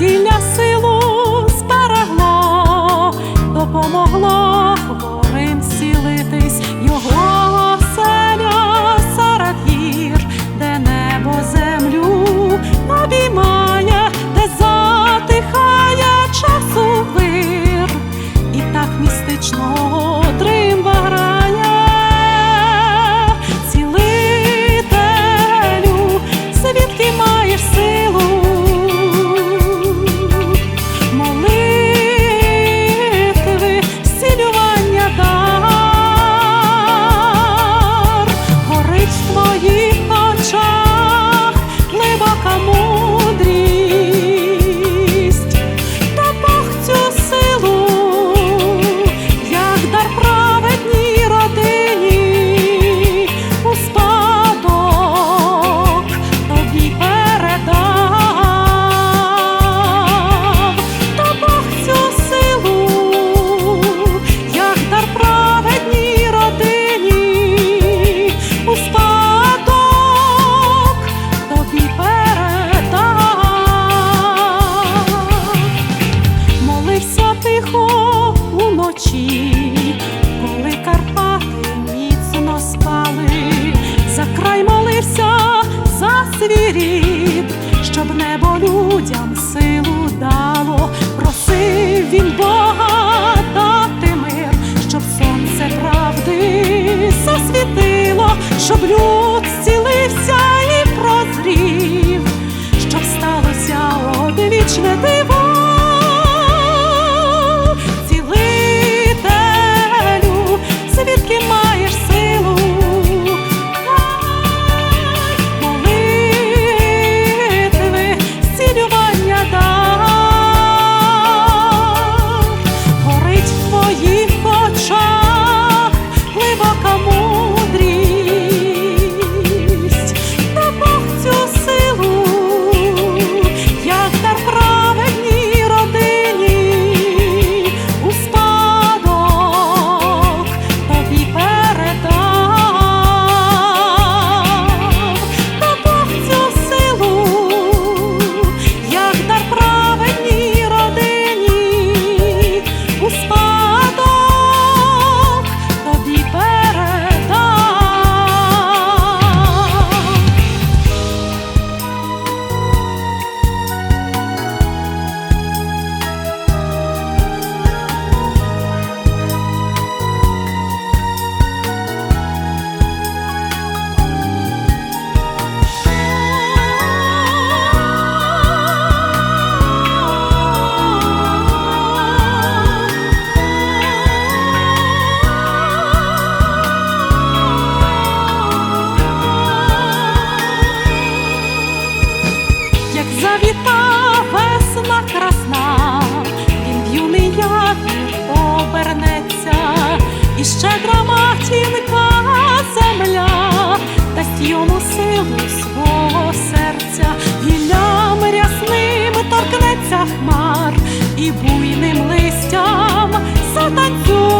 весілля си. небо людям силу дало, просив він Бога дати мир, щоб сонце правди засвітило, щоб люди. жінка земля, дасть йому силу свого серця, гіллям рясним торкнеться хмар і буйним листям затанцює.